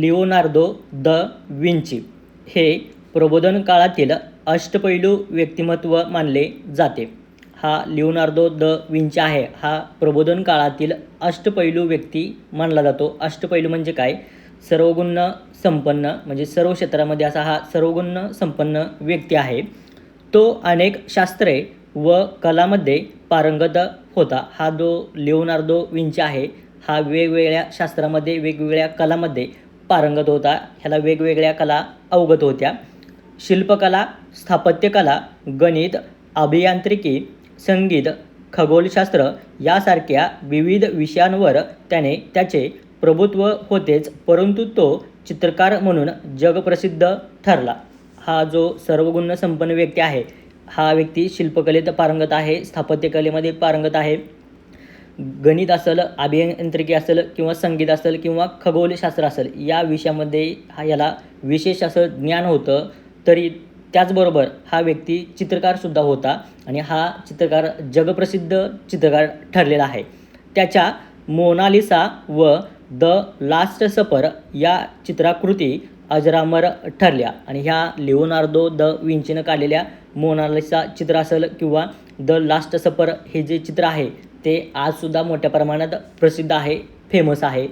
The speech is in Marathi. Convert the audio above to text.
लिओनार्दो द विंची हे प्रबोधन काळातील अष्टपैलू व्यक्तिमत्व मानले जाते. हा लिओनार्दो द विंची आहे. हा प्रबोधन काळातील अष्टपैलू व्यक्ती मानला जातो. अष्टपैलू म्हणजे काय? सर्वगुण संपन्न म्हणजे सर्व क्षेत्रामध्ये असा हा सर्वगुण संपन्न व्यक्ती आहे. तो अनेक शास्त्रे व कलामध्ये पारंगत होता. हा जो लिओनार्दो विंची आहे हा वेगवेगळ्या शास्त्रामध्ये वेगवेगळ्या कलामध्ये पारंगत होता. ह्याला वेगवेगळ्या कला अवगत होत्या. शिल्पकला स्थापत्यकला गणित अभियांत्रिकी संगीत खगोलशास्त्र यासारख्या विविध विषयांवर त्याने त्याचे प्रभुत्व होतेच परंतु तो चित्रकार म्हणून जगप्रसिद्ध ठरला. हा जो सर्वगुण संपन्न व्यक्ती आहे हा व्यक्ती शिल्पकलेत पारंगत आहे स्थापत्यकलेमध्ये पारंगत आहे. गणित असेल अभियांत्रिकी असेल किंवा संगीत असेल किंवा खगोलशास्त्र असेल या विषयामध्ये हा याला विशेष असं ज्ञान होतं. तरी त्याचबरोबर हा व्यक्ती चित्रकारसुद्धा होता आणि हा चित्रकार जगप्रसिद्ध चित्रकार ठरलेला आहे. त्याच्या मोनालिसा व द लास्ट सपर या चित्राकृती अजरामर ठरल्या आणि ह्या लिओनार्दो द विंचीनं काढलेल्या मोनालिसा चित्र असेल किंवा द लास्ट सपर हे जे चित्र आहे ते आजसुद्धा मोठ्या प्रमाणात प्रसिद्ध आहे फेमस आहे.